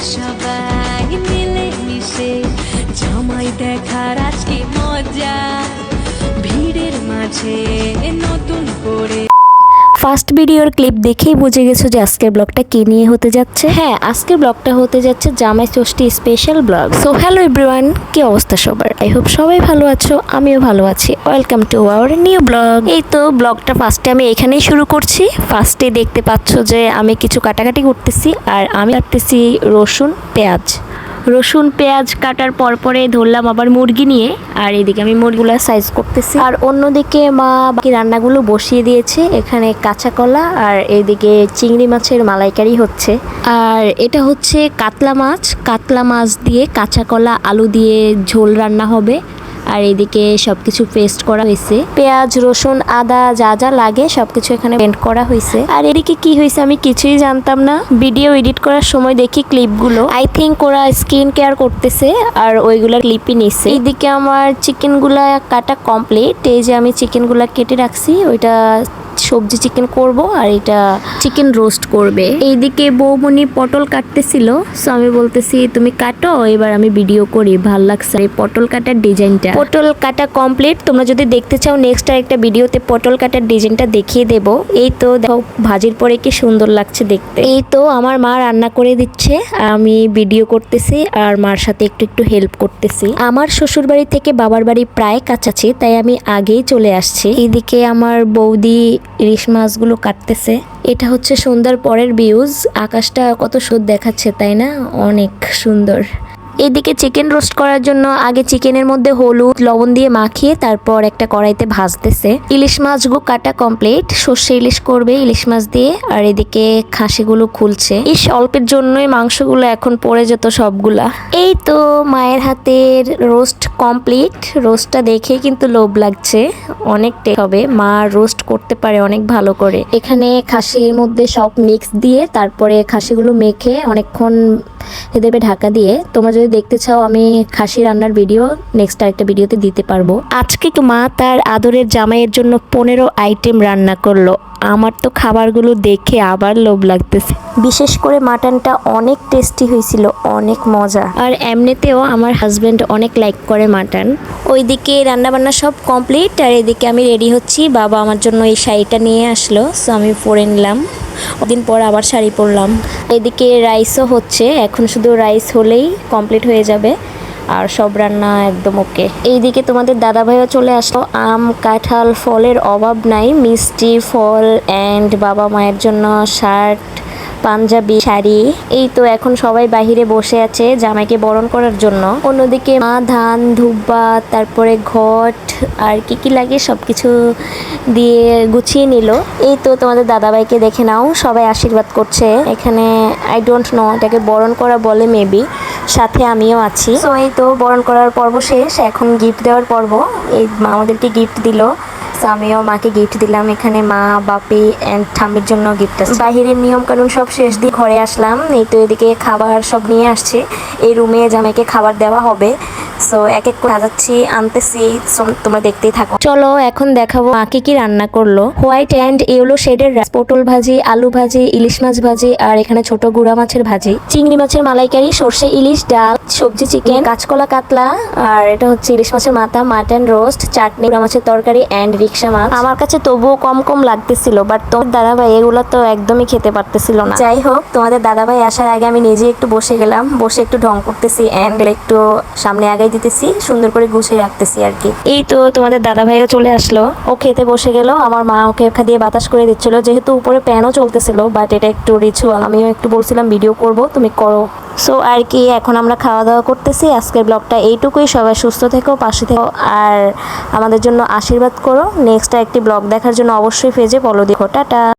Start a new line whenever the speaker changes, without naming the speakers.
সবাই মিলে মিশে জামাই দেখার আজকে মজা। ভিড়ের মাঝে নতুন করে
ফার্স্ট ভিডিওর ক্লিপ দেখেই বুঝে গেছো যে আজকের ব্লগটা কি নিয়ে হতে যাচ্ছে? হ্যাঁ আজকের ব্লগটা হতে যাচ্ছে Jamai Shashthi special blog so hello everyone কি অবস্থা সবার? আই হোপ সবাই ভালো আছো আমিও ভালো আছি। Welcome to our new blog এই তো ব্লগটা ফার্স্টে আমি এখানেই শুরু করছি। ফার্স্টে দেখতে পাচ্ছ যে আমি কিছু কাটাকাটি করতেছি আর আমি কাটতেছি রসুন পেঁয়াজ। রসুন, পেঁয়াজ কাটার পর পরে ধরলাম আবার মুরগি নিয়ে। আর এদিকে আমি মুরগিগুলো সাইজ করতেছি। আর অন্যদিকে মা বাকি রান্নাগুলো বসিয়ে দিয়েছে। এখানে কাঁচা কলা আর এদিকে চিংড়ি মাছের মালাইকারি হচ্ছে। আর এটা হচ্ছে কাতলা মাছ। কাতলা মাছ দিয়ে কাঁচা কলা, আলু দিয়ে ঝোল রান্না হবে। আর এদিকে সবকিছু পেস্ট করা হয়েছে। পেঁয়াজ, রসুন, আদা, যা যা লাগে সবকিছু এখানে পেন্ট করা হয়েছে। আর এদিকে কি হয়েছে আমি কিছুই জানতাম না। ভিডিও এডিট করার সময় দেখি ক্লিপগুলো আই থিঙ্ক ওরা স্কিন কেয়ার করতেছে আর ওইগুলো ক্লিপই নিচ্ছে এদিকে আমার চিকেনগুলা কাটা কমপ্লিট এই যে আমি চিকেনগুলা কেটে রাখছি, ওইটা সবজি চিকেন করব আর এটা চিকেন রোস্ট করবে। এইদিকে বৌমনি পটল কাটতেছিল সো আমি বলতেছি, তুমি কাটো, এবার আমি ভিডিও করি, ভালো লাগছে। এই পটল কাটার ডিজাইনটা। পটল কাটা কমপ্লিট তোমরা যদি দেখতে চাও নেক্সট আর একটা ভিডিওতে পটল কাটার ডিজাইনটা দেখিয়ে দেব। এই তো দেখো, ভাজির পরে কি সুন্দর লাগছে দেখতে। এই তো আমার মা রান্না করে দিচ্ছে, আমি ভিডিও করতেছি, আর মার সাথে একটু একটু হেল্প করতেছি। আমার শ্বশুর বাড়ি থেকে বাবার বাড়ি প্রায় কাছাছি তাই আমি আগেই চলে আসছি। এদিকে আমার বৌদি ইলিশ মাছগুলো কাটতেছে। এটা হচ্ছে সন্ধ্যার পরের ভিউজ আকাশটা কত সুদ দেখাচ্ছে, তাই না? অনেক সুন্দর। এদিকে চিকেন রোস্ট করার জন্য আগে চিকেনের মধ্যে হলুদ, লবণ দিয়ে মাখিয়ে তারপর একটা কড়াইতে ভাজতেছে। ইলিশ মাছগুলো কাটা কমপ্লিট সর্ষে ইলিশ করবে ইলিশ মাছ দিয়ে, আর এদিকে খাসিগুলো খুলছে। ইস, অল্পের জন্যই মাংসগুলো এখন পড়ে যেত সবগুলা। এই তো মায়ের হাতের রোস্ট কমপ্লিট রোস্টটা দেখে কিন্তু লোভ লাগছে। অনেক হবে। মা রোস্ট করতে পারে অনেক ভালো করে। এখানে খাসির মধ্যে সব মিক্স দিয়ে তারপরে খাসিগুলো মেখে অনেকক্ষণ দেবে ঢাকা দিয়ে। তোমরা যদি দেখতে চাও, আমি খাসি রান্নার ভিডিও নেক্সট আরেকটা ভিডিওতে দিতে পারব। আজকে মা তার আদরের জামাইয়ের জন্য পনেরো আইটেম রান্না করল? আমার তো খাবারগুলো দেখে আবার লোভ লাগতেছে। বিশেষ করে মাটনটা অনেক টেস্টি হয়েছিল, অনেক মজা। আর এমনিতেও আমার হাজব্যান্ড অনেক লাইক করে মাটন। ওইদিকে রান্নাবান্না সব কমপ্লিট আর এদিকে আমি রেডি হচ্ছি। বাবা আমার জন্য এই শাড়িটা নিয়ে আসলো সো আমি পরে নিলাম। দিন পর আবার শাড়ি পরলাম। এদিকে রাইসও হচ্ছে, এখন শুধু রাইস হলেই কমপ্লিট হয়ে যাবে, আর সব রান্না একদম ওকে এইদিকে তোমাদের দাদা ভাইও চলে আসলো। আম, কাঁঠাল, ফলের অভাব নাই, মিষ্টি, ফল অ্যান্ড বাবা মায়ের জন্য শার্ট পাঞ্জাবি শাড়ি। এই তো এখন সবাই বাহিরে বসে আছে জামাইকে বরণ করার জন্য। অন্যদিকে মা, ধান ধুব্বা তারপরে ঘট, আর কি কি লাগে সব কিছু দিয়ে গুছিয়ে নিল। এই তো তোমাদের দাদাভাইকে দেখে নাও, সবাই আশীর্বাদ করছে। এখানে আই ডোন্ট নো এটাকে বরণ করা বলে মেবি সাথে আমিও আছি। তো এই তো বরণ করার পর্ব শেষ, এখন গিফট দেওয়ার পর্ব। এই আমাদেরকে গিফট দিল। আমিও মাকে গিফট দিলাম। এখানে মা, বাপি অ্যান্ড ঠাম্মির জন্য গিফট আছে। বাহিরের নিয়ম কানুন সব শেষ দিয়ে ঘরে আসলাম। এই তো এদিকে খাবার সব নিয়ে আসছে। এই রুমে জামাইকে খাবার দেওয়া হবে। সো এক এক করে সাজাচ্ছি, আনতেছি। তোমরা দেখতেই থাকো। চলো, এখন দেখাবো মাকে কি রান্না করল। হোয়াইট অ্যান্ড ইয়েলো শেডের পটল ভাজি, আলু ভাজি, ইলিশ মাছ ভাজি, আর এখানে ছোট গুড়া মাছের ভাজি। চিংড়ি মাছের মালাইকারি, সর্ষে, ইলিশ, ডাল, সবজি, চিকেন, কাঁচকলা, কাতলা, আর এটা হচ্ছে ইলিশ মাছের মাথা মাটন রোস্ট চাটনি, গুড়া মাছের তরকারি অ্যান্ড রিক্সা মাছ। আমার কাছে তবুও কম কম লাগতেছিল বাট তোমার দাদাভাই এগুলো তো একদমই খেতে পারতেছিল না। যাই হোক, তোমাদের দাদাভাই আসার আগে আমি নিজে একটু বসে গেলাম। বসে একটু ঢং করতেছি অ্যান্ড একটু সামনে আগাই দিতেছি, সুন্দর করে গুছিয়ে রাখতেছি আর কি। এই তো তোমাদের দাদা দাদাভাইও চলে আসলো। ও খেতে বসে গেল, আমার মা ওকে দিয়ে বাতাস করে দিচ্ছিল। যেহেতু উপরে প্যানও চলতেছিল বাট এটা একটু রিচুয়াল আমিও একটু বলছিলাম ভিডিও করব, তুমি করো। সো আর কি, এখন আমরা খাওয়া দাওয়া করতেছি। আজকের ব্লগটা এইটুকুই, সবাই সুস্থ থেকো, পাশে থেকো, আর আমাদের জন্য আশীর্বাদ করো। নেক্সট একটি ব্লগ দেখার জন্য অবশ্যই পেজে ফলো দেখো টাটা!